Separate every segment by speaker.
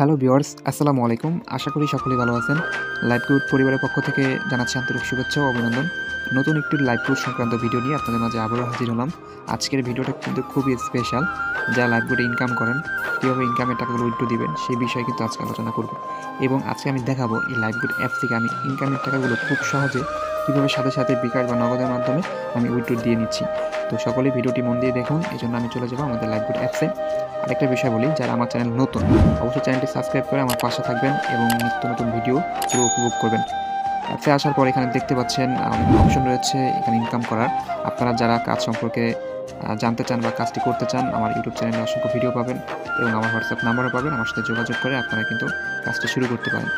Speaker 1: Hello viewers আসসালামু আলাইকুম। আশা করি সকলেই ভালো আছেন। লাইভ গুড পরিবারের পক্ষ থেকে জানাচ্ছি আন্তরিক শুভেচ্ছা ও অভিনন্দন। নতুন একটি লাইভ গুড সংক্রান্ত ভিডিও নিয়ে আপনাদের মাঝে আবারও হাজির হলাম। আজকের ভিডিওটা কিন্তু খুবই স্পেশাল যারা লাইভ গুডে ইনকাম করেন, কীভাবে ইনকামের টাকাগুলো উইথড্র দিবেন, সেই বিষয়ে কিন্তু আজকে আলোচনা করব। এবং আজকে আমি দেখাবো এই লাইভ গুড অ্যাপ থেকে আমি ইনকামের টাকাগুলো খুব সহজে কীভাবে সাথে সাথে বিকাশ বা নগদের মাধ্যমে আমি উইড্রো দিয়ে নিচ্ছি। তো সকলেই ভিডিওটি মন দিয়ে দেখুন এই জন্য আমি চলে যাব আমাদের লাইভ গুড অ্যাপসে। আরেকটা বিষয় বলি, যারা আমার চ্যানেল নতুন, অবশ্যই চ্যানেলটি সাবস্ক্রাইব করে আমার পাশে থাকবেন এবং নিত্য নতুন ভিডিও উপভোগ করবেন। অ্যাপসে আসার পর এখানে দেখতে পাচ্ছেন অপশন রয়েছে এখানে ইনকাম করার। আপনারা যারা কাজ সম্পর্কে জানতে চান বা কাজটি করতে চান, আমার ইউটিউব চ্যানেলে অসংখ্য ভিডিও পাবেন এবং আমার হোয়াটসঅ্যাপ নাম্বারও পাবেন। আমার সাথে যোগাযোগ করে আপনারা কিন্তু কাজটি শুরু করতে পারেন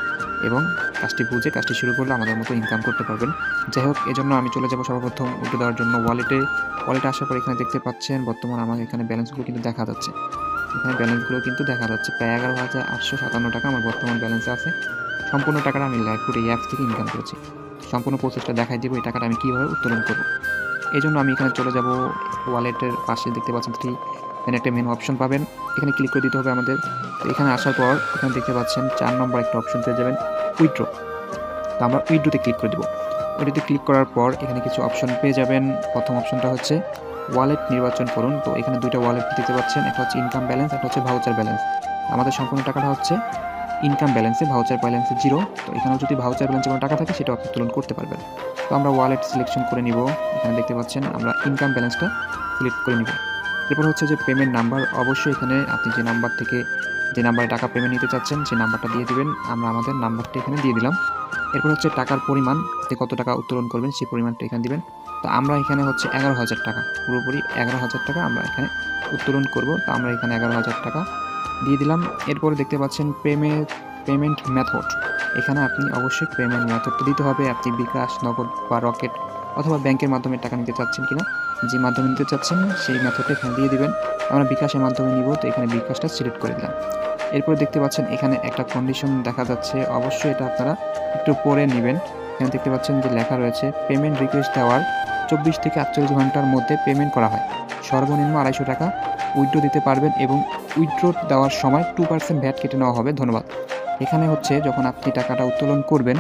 Speaker 1: এবং কাজটি বুঝে কাজটি শুরু করলে আমাদের মতো ইনকাম করতে পারবেন। যাই হোক, এজন্য আমি চলে যাব সর্বপ্রথম উঠে দেওয়ার জন্য ওয়ালেটে ওয়ালেটে আসার পর এখানে দেখতে পাচ্ছেন, বর্তমান আমার এখানে ব্যালেন্সগুলো কিন্তু দেখা যাচ্ছে। এখানে ব্যালেন্সগুলো কিন্তু দেখা যাচ্ছে। প্রায় এগারো হাজার আটশো সাতান্ন টাকা আমার বর্তমান ব্যালেন্সে আছে। সম্পূর্ণ টাকাটা আমি লাইভ এই অ্যাপস থেকে ইনকাম করেছি। সম্পূর্ণ প্রসেসটা দেখাই দেবো, এই টাকাটা আমি কীভাবে উত্তোলন করব। এই জন্য আমি এখানে চলে যাব ওয়ালেটের পাশে, দেখতে পাচ্ছেন থ্রি এখানে একটা মেন অপশন পাবেন। এখানে ক্লিক করে দিতে হবে আমাদের। এখানে আসার পর এখানে দেখতে পাচ্ছেন চার নম্বর একটা অপশন পেয়ে যাবেন উইথড্র তো আমরা উইথড্রোতে ক্লিক করে দেবো। ওইটাতে ক্লিক করার পর এখানে কিছু অপশন পেয়ে যাবেন। প্রথম অপশনটা হচ্ছে ওয়ালেট নির্বাচন করুন। তো এখানে দুইটা ওয়ালেট দেখতে পাচ্ছেন, একটা হচ্ছে ইনকাম ব্যালেন্স একটা হচ্ছে ভাউচার ব্যালেন্স আমাদের সম্পূর্ণ টাকাটা হচ্ছে ইনকাম ব্যালেন্সে ভাউচার ব্যালেন্সে জিরো তো এখানেও যদি ভাউচার ব্যালেন্সে কোনো টাকা থাকে সেটা আপনি তুলন করতে পারবেন। তো আমরা ওয়ালেট সিলেকশন করে নিব। এখানে দেখতে পাচ্ছেন, আমরা ইনকাম ব্যালেন্সটা সিলেক্ট করে নিব। এরপর হচ্ছে যে পেমেন্ট নাম্বার অবশ্যই এখানে আপনি যে নাম্বার থেকে, যে নাম্বারে টাকা পেমেন্ট নিতে চাচ্ছেন, সেই নাম্বারটা দিয়ে দিবেন। আমরা আমাদের নাম্বারটা এখানে দিয়ে দিলাম। এরপর হচ্ছে টাকার পরিমাণ আপনি কত টাকা উত্তোলন করবেন, সেই পরিমাণটা এখানে দিবেন। তো আমরা এখানে হচ্ছে এগারো হাজার টাকা, পুরোপুরি এগারো হাজার টাকা আমরা এখানে উত্তোলন করব। তো আমরা এখানে এগারো হাজার টাকা দিয়ে দিলাম। এরপরে দেখতে পাচ্ছেন পেমেন্ট পেমেন্ট মেথড এখানে আপনি অবশ্যই পেমেন্ট মেথডটা দিতে হবে। আপনি বিকাশ, নগদ বা রকেট অথবা ব্যাংকের মাধ্যমে টাকা নিতে চাচ্ছেন কিনা, যে মাধ্যমে নিতে চাচ্ছেন সেই মেথডটা এখানে দিয়ে দিবেন। আমরা বিকাশের মাধ্যমে নিব, তো এখানে বিকাশটা সিলেক্ট করে দিলাম। এরপরে দেখতে পাচ্ছেন এখানে একটা কন্ডিশন দেখা যাচ্ছে। অবশ্যই এটা আপনারা একটু পরে নেবেন। এখানে দেখতে পাচ্ছেন যে লেখা রয়েছে পেমেন্ট রিকোয়েস্ট দেওয়ার চব্বিশ থেকে আটচল্লিশ ঘণ্টার মধ্যে পেমেন্ট করা হয়। সর্বনিম্ন আড়াইশো টাকা উইথড্রো দিতে পারবেন এবং উইথড্রো দেওয়ার সময় টু পার্সেন্ট ভ্যাট কেটে নেওয়া হবে, ধন্যবাদ। এখানে হচ্ছে যখন আপনি টাকাটা উত্তোলন করবেন,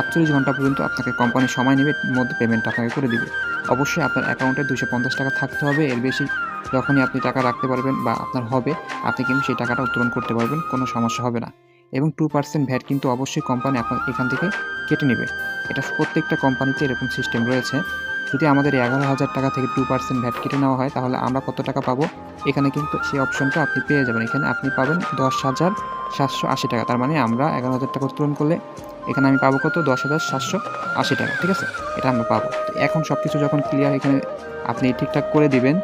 Speaker 1: আটচল্লিশ ঘণ্টা পর্যন্ত আপনাকে কোম্পানি সময় নেবে মধ্যে পেমেন্ট আপনাকে করে দিবে। অবশ্যই আপনার অ্যাকাউন্টে দুশো পঞ্চাশ টাকা থাকতে হবে, এর বেশি যখনই আপনি টাকা রাখতে পারবেন বা আপনার হবে, আপনি কিন্তু সেই টাকাটা উত্তোলন করতে পারবেন, কোনো সমস্যা হবে না। এবং টু পার্সেন্ট ভ্যাট কিন্তু অবশ্যই কোম্পানি আপনার এখান থেকে কেটে নেবে। এটা প্রত্যেকটা কোম্পানিতে এরকম সিস্টেম রয়েছে। যদি আমাদের এগারো হাজার টাকা থেকে টু পার্সেন্ট ভ্যাট কেটে নেওয়া হয়, তাহলে আমরা কত টাকা পাবো? এখানে কিন্তু সেই অপশনটা আপনি পেয়ে যাবেন। এখানে আপনি পাবেন দশ হাজার সাতশো আশি টাকা। তার মানে আমরা এগারো হাজার টাকা উত্তোলন করলে এখানে আমি পাবো কত? দশ হাজার সাতশো আশি টাকা, ঠিক আছে? এটা আমরা পাবো। তো এখন সব কিছু যখন ক্লিয়ার এখানে আপনি ঠিকঠাক করে দিবেন,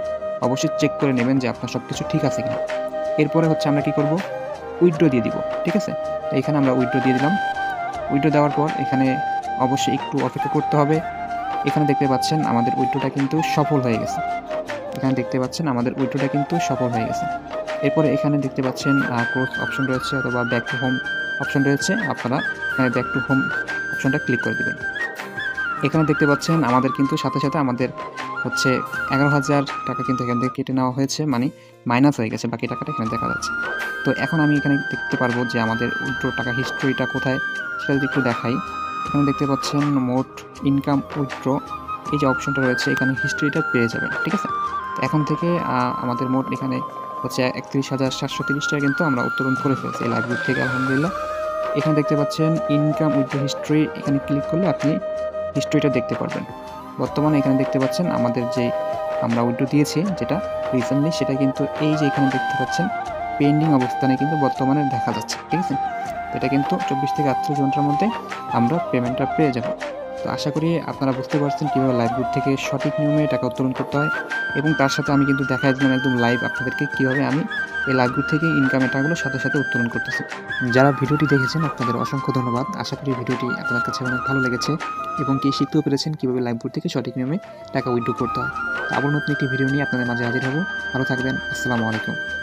Speaker 1: অবশ্যই চেক করে নেবেন যে আপনার সব কিছু ঠিক আছে কিনা। এরপরে হচ্ছে আমরা কি করব? উইথড্র দিয়ে দিব, ঠিক আছে? তো এখানে আমরা উইড্রো দিয়ে দিলাম। উইড্রো দেওয়ার পর এখানে অবশ্যই একটু অপেক্ষা করতে হবে। এখানে দেখতে পাচ্ছেন আমাদের উইথড্রটা কিন্তু সফল হয়ে গেছে। এখানে দেখতে পাচ্ছেন আমাদের উইথড্রটা কিন্তু সফল হয়ে গেছে। এরপরে এখানে দেখতে পাচ্ছেন ক্রোস অপশন রয়েছে অথবা ব্যাক টু হোম অপশন রয়েছে। আপনারা এখানে ব্যাক টু হোম অপশনটা ক্লিক করে দেবেন। এখানে দেখতে পাচ্ছেন আমাদের কিন্তু সাথে সাথে আমাদের হচ্ছে এগারো হাজার টাকা কিন্তু এখান থেকে কেটে নেওয়া হয়েছে। মানে মাইনাস হয়ে গেছে, বাকি টাকাটা এখানে দেখা যাচ্ছে। তো এখন আমি এখানে দেখতে পারব যে আমাদের উইথড্র টাকা হিস্ট্রিটা কোথায়, সেটা যদি একটু দেখাই। এখানে দেখতে পাচ্ছেন মোট ইনকাম উইথড্র এই যে অপশনটা রয়েছে, এখানে হিস্ট্রিটা পেয়ে যাবেন, ঠিক আছে? তো এখন থেকে আমাদের মোট এখানে হচ্ছে একত্রিশ হাজার সাতশো তিরিশ টাকা কিন্তু আমরা উত্তোলন করে ফেলছি, এই লাইব্রেরি থেকে, আলহামদুলিল্লাহ। এখানে দেখতে পাচ্ছেন ইনকাম উইথড্র হিস্ট্রি এখানে ক্লিক করলে আপনি হিস্ট্রিটা দেখতে পারবেন। বর্তমানে এখানে দেখতে পাচ্ছেন আমাদের যে আমরা উইড্রো দিয়েছি, যেটা রিসেন্টলি সেটা কিন্তু এই যে এখানে দেখতে পাচ্ছেন পেন্ডিং অবস্থানে কিন্তু বর্তমানে দেখা যাচ্ছে, ঠিক আছে? এটা কিন্তু চব্বিশ থেকে আটত্রিশ ঘণ্টার মধ্যে আমরা পেমেন্টটা পেয়ে যাব। তো আশা করি আপনারা বুঝতে পারছেন কীভাবে লাইভগুড থেকে সঠিক নিয়মে টাকা উত্তোলন করতে হয় এবং তার সাথে আমি কিন্তু দেখা দিলাম একদম লাইভ আপনাদেরকে কীভাবে আমি এই লাইভগুড থেকে ইনকামের টাকাগুলো সাথে সাথে উত্তোলন করতেছি। যারা ভিডিওটি দেখেছেন, আপনাদের অসংখ্য ধন্যবাদ। আশা করি ভিডিওটি আপনার কাছে অনেক ভালো লেগেছে এবং কি শিখতেও পেরেছেন কীভাবে লাইভগুড থেকে সঠিক নিয়মে টাকা উইথড্র করতে হয়। আবার নতুন একটি ভিডিও নিয়ে আপনাদের মাঝে হাজির হব। ভালো থাকবেন। আসসালামু আলাইকুম।